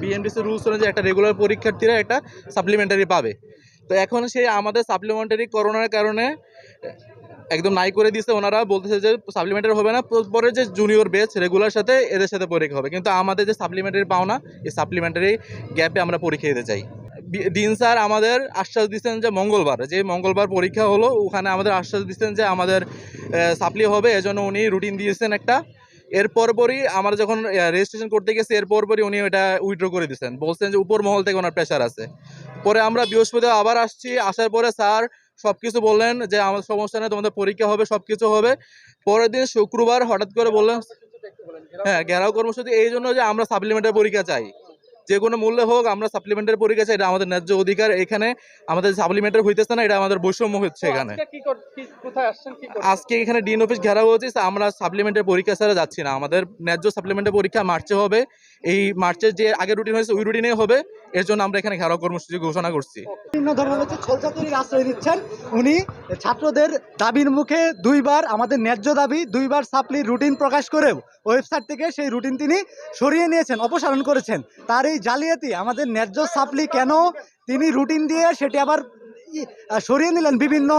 BMDC rules অনুযায়ী একটা regular পরীক্ষার্থীরা একটা সাপ্লিমেন্টারি পাবে। তো এখন সেই আমাদের সাপ্লিমেন্টারি করোনার কারণে একদম নাই করে দিয়েছে। ওনারা বলতেছে যে সাপ্লিমেন্টারি হবে না পরে যে জুনিয়র বেচ রেগুলার সাথে এদের সাথে পরীক্ষা হবে। কিন্তু আমাদের যে সাপ্লিমেন্টারি পাওনা, এই সাপ্লিমেন্টারি গ্যাপে আমরা পরীক্ষা দিতে চাই। ডিন স্যার আমাদের আশ্বাস দিচ্ছেন যে মঙ্গলবার যে মঙ্গলবার পরীক্ষা হলো, ওখানে আমাদের আশ্বাস দিচ্ছেন যে আমাদের সাপ্লি হবে। এজন্য উনি রুটিন দিয়েছেন একটা এর পরই আমার যখন রেজিস্ট্রেশন করতে গেছি এরপর পরই উনি ওটা উইথড্র করে দিয়েছেন বলছেন যে উপর মহল থেকে ওনার প্রেশার আছে। পরে আমরা বৃহস্পতিবার আবার আসছি। আসার পরে স্যার সব কিছু বললেন যে, আমার সমস্যা নেই, তোমাদের পরীক্ষা হবে সব কিছু হবে। পরের দিন শুক্রবার হঠাৎ করে বললেন হ্যাঁ ঘেরাও কর্মসূচি, এই জন্য যে আমরা সাপ্লিমেন্টারি পরীক্ষা চাই। যে কোনো মূল্যে হোক আমরা সাপ্লিমেন্টারি পরীক্ষা চাই এটা আমাদের ন্যায্য অধিকার। এখানে আমাদের সাপ্লিমেন্টারি হইতেছে না এটা আমাদের বৈষম্য হচ্ছে এখানে। আজকে এখানে ডিন অফিস ঘেরাও হয়েছে আমরা সাপ্লিমেন্টারি পরীক্ষা ছাড়া যাচ্ছি না। আমাদের ন্যায্য সাপ্লিমেন্টের পরীক্ষা মার্চে হবে। এই মার্চের যে আগে রুটিন হয়েছে, ওই রুটিনে হবে। এর জন্য আমরা এখানে ঘেরাও কর্মসূচি ঘোষণা করছি। বিভিন্ন ধরনের হচ্ছে ছলচাতুরির আশ্রয় দিচ্ছেন উনি ছাত্রদের দাবির মুখে দুইবার, আমাদের ন্যায্য দাবি, দুইবার সাপ্লি রুটিন প্রকাশ করেও ওয়েবসাইট থেকে সেই রুটিন তিনি সরিয়ে নিয়েছেন, অপসারণ করেছেন। তার এই জালিয়াতি, আমাদের ন্যায্য সাপ্লি কেন তিনি রুটিন দিয়ে সেটি আবার সরিয়ে নিলেন বিভিন্ন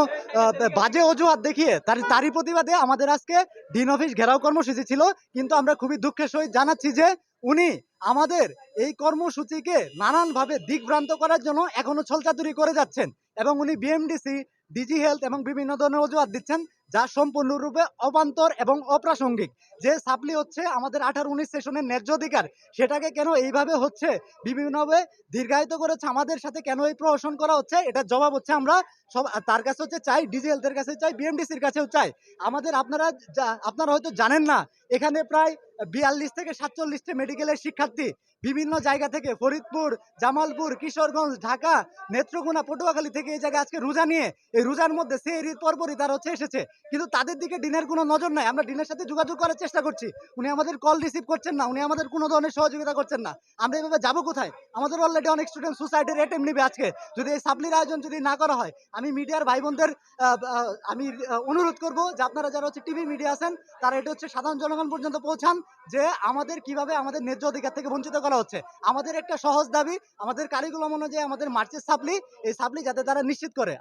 বাজে অজুহাত দেখিয়ে। তার, তারই প্রতিবাদে আমাদের আজকে ডিন অফিস ঘেরাও কর্মসূচি ছিল। কিন্তু আমরা খুবই দুঃখের সহিত জানাচ্ছি যে উনি আমাদের এই কর্মসূচিকে নানানভাবে দিকভ্রান্ত করার জন্য এখনও ছলচাতুরি করে যাচ্ছেন এবং উনি বিএমডিসি ডিজি হেলথ এবং বিভিন্ন ধরনের অজুহাত দিচ্ছেন। যা সম্পূর্ণরূপে অবান্তর এবং অপ্রাসঙ্গিক। যে সাপ্লি হচ্ছে আমাদের আঠারো উনিশ সেশনের ন্যায্য অধিকার, সেটাকে কেন এইভাবে হচ্ছে, বিভিন্নভাবে দীর্ঘায়িত করেছে, আমাদের সাথে কেন এই প্রহসন করা হচ্ছে, এটার জবাব হচ্ছে আমরা সব, তার কাছে হচ্ছে চাই ডিজি হেলথের কাছে চাই, বিএমডিসির কাছেও চাই। আমাদের আপনারা আপনারা হয়তো জানেন না, এখানে প্রায় বিয়াল্লিশ থেকে সাতচল্লিশটি মেডিকেলের শিক্ষার্থী বিভিন্ন জায়গা থেকে ফরিদপুর, জামালপুর, কিশোরগঞ্জ, ঢাকা, নেত্রকোনা, পটুয়াখালী থেকে এই জায়গায় আজকে রোজা নিয়ে, এই রোজার মধ্যে সে এর পরপরই তারা হচ্ছে এসেছে। কিন্তু তাদের দিকে ডিনের কোনো নজর নাই। আমরা ডিনের সাথে যোগাযোগ করার চেষ্টা করছি। উনি আমাদের কল রিসিভ করছেন না। উনি আমাদের কোনো ধরনের সহযোগিতা করছেন না। আমরা এভাবে যাব কোথায়? আমাদের অলরেডি অনেক স্টুডেন্ট সুসাইডের অ্যাটেম্প নেবে আজকে। যদি এই সাপ্লির আয়োজন যদি না করা হয়, আমি মিডিয়ার ভাই বোনদের আমি অনুরোধ করব, যে আপনারা যারা হচ্ছে টিভি মিডিয়া আছেন, তারা এটা হচ্ছে সাধারণ জনগণ পর্যন্ত পৌঁছান, যে আমাদের কীভাবে আমাদের ন্যায্য অধিকার থেকে বঞ্চিত করা হচ্ছে। আমাদের একটা সহজ দাবি, আমাদের কারিকুলাম অনুযায়ী আমাদের মার্চের সাপ্লি, এই সাপ্লি যাতে তারা নিশ্চিত করে।